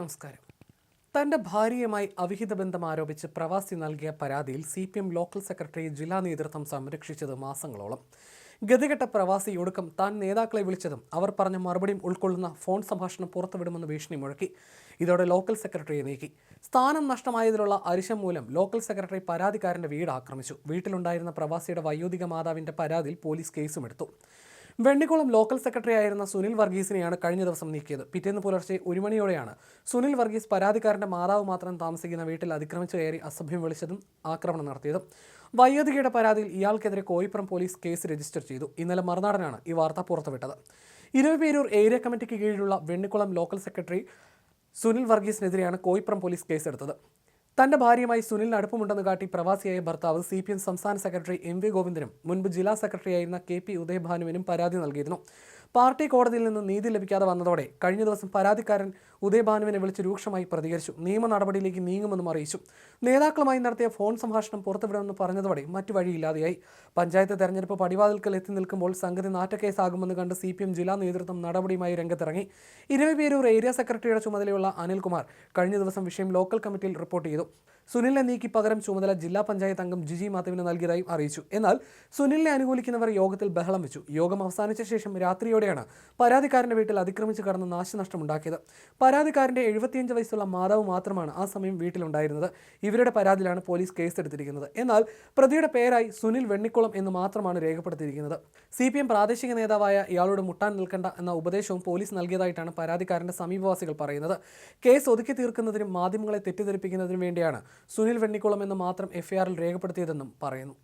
നമസ്കാരം. തന്റെ ഭാര്യയുമായി അവിഹിത ബന്ധം ആരോപിച്ച് പ്രവാസി നൽകിയ പരാതിയിൽ C P M local secretary ജില്ലാ നേതൃത്വം സംരക്ഷിച്ചത് മാസങ്ങളോളം. ഗതികെട്ട പ്രവാസി ഒടുക്കം താൻ നേതാക്കളെ വിളിച്ചതും അവർ പറഞ്ഞ മറുപടിയും ഉൾക്കൊള്ളുന്ന ഫോൺ സംഭാഷണം പുറത്തുവിടുമെന്ന് ഭീഷണി മുഴക്കി. ഇതോടെ ലോക്കൽ സെക്രട്ടറിയെ നീക്കി. സ്ഥാനം നഷ്ടമായതിലുള്ള അരിശം മൂലം ലോക്കൽ സെക്രട്ടറി പരാതിക്കാരന്റെ വീട് ആക്രമിച്ചു. വീട്ടിലുണ്ടായിരുന്ന പ്രവാസിയുടെ വയോധിക മാതാവിന്റെ പരാതിയിൽ പോലീസ് കേസുമെടുത്തു വെണ്ണിക്കുളം ലോക്കൽ സെക്രട്ടറി ആയിരുന്ന സുനിൽ വർഗീസിനെയാണ് കഴിഞ്ഞ ദിവസം നീക്കിയത്. പിറ്റേന്ന് പുലർച്ചെ ഒരു മണിയോടെയാണ് സുനിൽ വർഗീസ് പരാതിക്കാരന്റെ മാതാവ് മാത്രം താമസിക്കുന്ന വീട്ടിൽ അതിക്രമിച്ചു കയറി അസഭ്യം വിളിച്ചതും ആക്രമണം നടത്തിയതും. വയോധികയുടെ പരാതിയിൽ ഇയാൾക്കെതിരെ കോയിപ്പുറം പോലീസ് കേസ് രജിസ്റ്റർ ചെയ്തു. ഇന്നലെ മറുനാടനാണ് ഈ വാർത്ത പുറത്തുവിട്ടത്. ഇരുപേരൂർ ഏരിയ കമ്മിറ്റിക്ക് കീഴിലുള്ള വെണ്ണിക്കുളം ലോക്കൽ സെക്രട്ടറി സുനിൽ വർഗീസിനെതിരെയാണ് കോയിപ്പുറം പോലീസ് കേസെടുത്തത്. തന്റെ ഭാര്യയുമായി സുനിലിന് അടുപ്പമുണ്ടെന്ന് കാട്ടി പ്രവാസിയായ ഭർത്താവ് സി പി എം സംസ്ഥാന സെക്രട്ടറി എം വി ഗോവിന്ദനും മുൻപ് ജില്ലാ സെക്രട്ടറിയായിരുന്ന കെ പി ഉദയഭാനുവിനും പരാതി നൽകിയിരുന്നു. പാർട്ടി കോടതിയിൽ നിന്ന് നീതി ലഭിക്കാതെ വന്നതോടെ കഴിഞ്ഞ ദിവസം പരാതിക്കാരൻ ഉദയഭാനുവിനെ വിളിച്ച് രൂക്ഷമായി പ്രതികരിച്ചു. നിയമ നടപടിയിലേക്ക് നീങ്ങുമെന്നും അറിയിച്ചു. നേതാക്കളുമായി നടത്തിയ ഫോൺ സംഭാഷണം പുറത്തുവിടുമെന്ന് പറഞ്ഞതോടെ മറ്റു വഴിയില്ലാതെയായി. പഞ്ചായത്ത് തെരഞ്ഞെടുപ്പ് പടിവാതിൽക്കൽ എത്തി നിൽക്കുമ്പോൾ സംഗതി നാറ്റക്കേസാകുമെന്ന് കണ്ട് സി പി എം ജില്ലാ നേതൃത്വം നടപടിയുമായി രംഗത്തിറങ്ങി. ഇരവിപേരൂർ ഏരിയ സെക്രട്ടറിയുടെ ചുമതലയുള്ള അനിൽകുമാർ കഴിഞ്ഞ ദിവസം വിഷയം ലോക്കൽ കമ്മിറ്റിയിൽ റിപ്പോർട്ട് ചെയ്തു. സുനിലിനെ നീക്കി പകരം ചുമതല ജില്ലാ പഞ്ചായത്ത് അംഗം ജിജി മാധവിന് നൽകിയതായും അറിയിച്ചു. എന്നാൽ സുനിലിനെ അനുകൂലിക്കുന്നവർ യോഗത്തിൽ ബഹളം വെച്ചു. യോഗം അവസാനിച്ച ശേഷം രാത്രിയോടെയാണ് പരാതിക്കാരന്റെ വീട്ടിൽ അതിക്രമിച്ച് കടന്ന് നാശനഷ്ടമുണ്ടാക്കിയത്. പരാതിക്കാരന്റെ എഴുപത്തിയഞ്ച് വയസ്സുള്ള മാതാവ് മാത്രമാണ് ആ സമയം വീട്ടിലുണ്ടായിരുന്നത്. ഇവരുടെ പരാതിയിലാണ് പോലീസ് കേസെടുത്തിരിക്കുന്നത്. എന്നാൽ പ്രതിയുടെ പേരായി സുനിൽ വെണ്ണിക്കുളം എന്ന് മാത്രമാണ് രേഖപ്പെടുത്തിയിരിക്കുന്നത്. സി പ്രാദേശിക നേതാവായ ഇയാളോട് മുട്ടാൻ നിൽക്കേണ്ട എന്ന ഉപദേശവും പോലീസ് നൽകിയതായിട്ടാണ് പരാതിക്കാരന്റെ സമീപവാസികൾ പറയുന്നത്. കേസ് ഒതുക്കി തീർക്കുന്നതിനും മാധ്യമങ്ങളെ തെറ്റിദ്ധരിപ്പിക്കുന്നതിനും വേണ്ടിയാണ് സുനിൽ വെണ്ണിക്കുളം എന്ന് മാത്രം എഫ്ഐആറിൽ രേഖപ്പെടുത്തിയതെന്നും പറയുന്നു.